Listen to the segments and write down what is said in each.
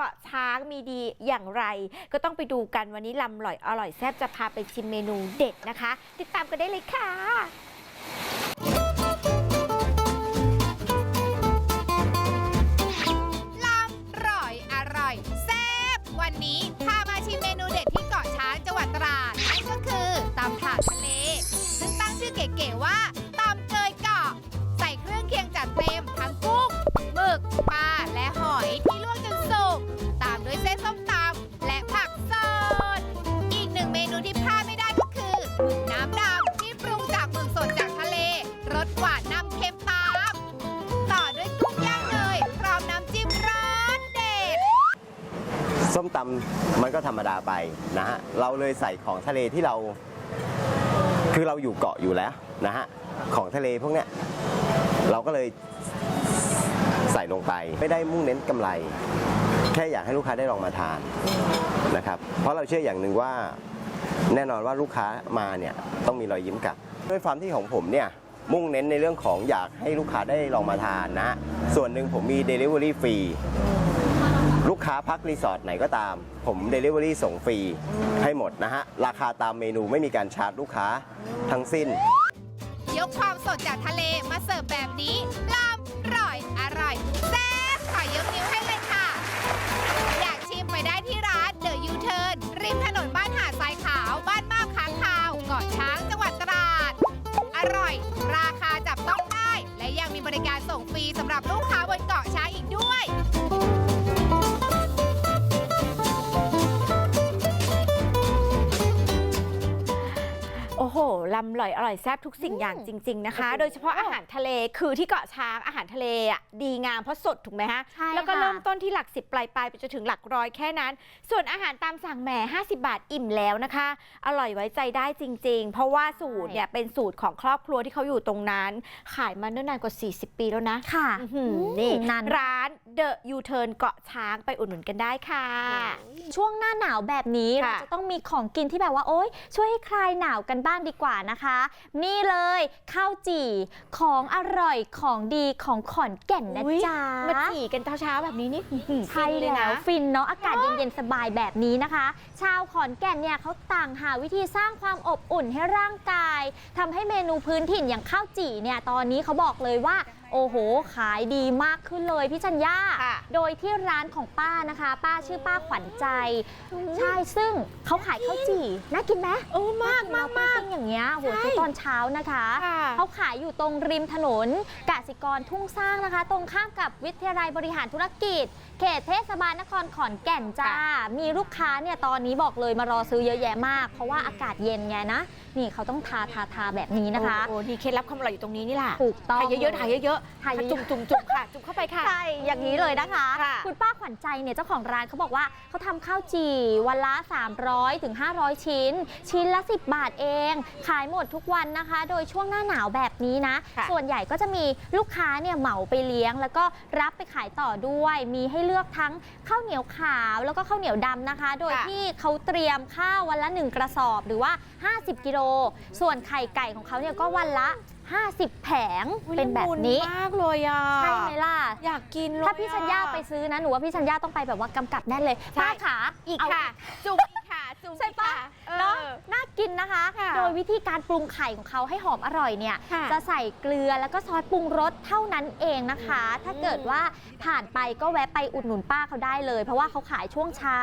เกาะช้างมีดีอย่างไร ก็ต้องไปดูกันวันนี้ลำอร่อยอร่อยแซ่บจะพาไปชิมเมนูเด็ดนะคะ ติดตามกันได้เลยค่ะลำร่อยอร่อยแซ่บวันนี้พ ตำมันก็ธรรมดาไปนะฮะเราเลยใส่ของทะเลที่เรา คือเราอยู่เกาะอยู่แล้วนะฮะของทะเลพวกเนี้ยเราก็เลยใส่ลงไปไม่ได้มุ่งเน้นกำไร แค่อยากให้ลูกค้าได้ลองมาทานนะครับ เพราะเราเชื่ออย่างหนึ่งว่าแน่นอนว่าลูกค้ามาเนี่ยต้องมีรอยยิ้มกลับด้วยความที่ของผมเนี่ยมุ่งเน้นในเรื่องของอยากให้ลูกค้าได้ลองมาทานนะฮะส่วนหนึ่งผมมี Delivery ฟรี ค้าพักรีสอร์ทไหนก็ตาม ผม Delivery ส่งฟรีให้หมดนะฮะ ราคาตามเมนูไม่มีการชาร์จลูกค้าทั้งสิ้น ยกความสดจากทะเลมาเสิร์ฟแบบนี้ลำร่อย อร่อยแซ่บขอยกนิ้วให้เลยค่ะ อยากชิมไปได้ที่ร้าน The U-Turn ริมถนนบ้านหาดทรายขาวบ้านมาบค้างคาวเกาะช้างจังหวัดตราด อร่อย ราคาจับต้องได้ และยังมีบริการส่งฟรีสำหรับลูกค้าบนเกาะช้างอีกด้วยำอร่อยอร่อยแซ่บทุกสิ่งอย่างจริง ๆนะคะ โดยเฉพาะอาหารทะเลคือที่เกาะช้างอาหารทะเลอะดีงามเพราะสดถูกไหมฮะ ใช่แล้วก็ค่ะเริ่มต้นที่หลักสิบปลายปลายๆไปจนถึงหลักร้อยแค่นั้น ส่วนอาหารตามสั่งแหม50 บาทอิ่มแล้วนะคะ อร่อยไว้ใจได้จริง ๆ เพราะว่าสูตรเนี่ยเป็นสูตรของครอบครัวที่เขาอยู่ตรงนั้น ขายมาเนิ่นนานกว่า 40 ปีแล้วนะค่ะอื้อหืออืมนี่นานร้าน The U-Turn เกาะช้างไปอุดหนุนกันได้ค่ะ ช่วงหน้าหนาวแบบนี้เราค่ะ จะต้องมีของกินที่แบบว่าโอ๊ยช่วยให้คลายหนาวกันบ้างดีกว่านะคะ นี่เลยข้าวจี่ของอร่อยของดีของขอนแก่นนะอุ๊ยจ๊ะมาจี่กันเช้าๆแบบนี้นี่อื้อหือใช่ฟินเลยแล้นะวฟินเนาะอากาศเย็นๆสบายแบบนี้นะคะ ชาวขอนแก่นเนี่ยเขาต่างหาวิธีสร้างความอบอุ่นให้ร่างกายทำให้เมนูพื้นถิ่นอย่างข้าวจี่เนี่ยตอนนี้เขาบอกเลยว่า โอ้โห ขายดีมากขึ้นเลยพี่ชัญญาค่ะโดยที่ร้านของป้านะคะ ป้าชื่อป้าขวัญใจ ใช่ ซึ่งเขาขายข้าวจี่ น่ากินไหมโอ้มากมากมากปิ้งๆอย่างเงี้ยโหใช่ซื้อตอนเช้านะคะค่ะเขาขายอยู่ตรงริมถนนกสิกรทุ่งสร้างนะคะ ตรงข้ามกับวิทยาลัยบริหารธุรกิจ เขตเทศบาลนครขอนแก่นจ้า มีลูกค้าเนี่ยตอนนี้บอกเลยมารอซื้อเยอะแยะมาก เพราะว่าอากาศเย็นไงนะ นี่เขาต้องทาทาทาแบบนี้นะคะ โอ้โหนี่เคล็ดลับความอร่อยอยู่ตรงนี้นี่แหละถูกต้องถ่ายเยอะๆถ่ายเยอะๆถ่ายเยอะๆจุ่มจุ่มจุ่มค่ะ จุ่มเข้าไปค่ะ ใช่ อย่างนี้เลยนะคะค่ะณป้าขวัญใจเนี่ยเจ้าของร้านเขาบอกว่าเขาทำข้าวจี่วันละ 300ถึง500 ชิ้น ชิ้นละ 10 บาทเอง ขายหมดทุกวันนะคะ โดยช่วงหน้าหนาวแบบนี้นะ ค่ะ ส่วนใหญ่ก็จะมีลูกค้าเนี่ยเหมาไปเลี้ยง แล้วก็รับไปขายต่อด้วย มีให้เลือกทั้งข้าวเหนียวขาวแล้วก็ข้าวเหนียวดำนะคะ โดยค่ะ ที่เขาเตรียมข้าววันละ 1 กระสอบหรือว่า 50 กิโล ส่วนไข่ไก่ของเขาเนี่ยก็วันละ 50 แผงอุ๊ยเป็นแบบนี้ ละมุมากเลยอะ ใช่ไหมล่ะ อยากกินเลยถ้าพี่ชัญญาอะ ไปซื้อนะ หนูว่าพี่ชัญญาต้องไปแบบว่ากำกับแน่นเลยใช่ป้าขาอีกเาค่ะ จุ่มอีกค่ะ จุ่มใช่ปะอีกค่เนาะออ น่ากินนะคะ ค่ะโดยวิธีการปรุงไข่ของเขาให้หอมอร่อยเนี่ย ค่ะจะใส่เกลือแล้วก็ซอสปรุงรสเท่านั้นเองนะคะ ถ้าเกิดว่าผ่านไปก็แวะไปอุดหนุนป้าเขาได้เลย เพราะว่าเขาขายช่วงเช้า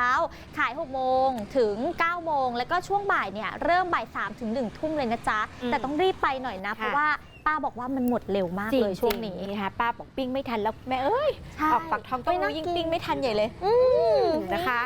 ขาย6โมงถึง9โมง แล้วก็ช่วงบ่ายเนี่ยเริ่มบ่าย3ถึง1ทุ่มเลยนะจ๊ะ อืมแต่ต้องรีบไปหน่อยนะค่ะเพราะว่าป้าบอกว่ามันหมดเร็วมากเลยช่วงนี้ นะคะป้าบอกปิ้งไม่ทันแล้วแม่เอ้ย ใช่ออกปากท้องต้องไม่น่ารู้ยิ่งกินปิ้งไม่ทันใหญ่เลยอืมนะคะ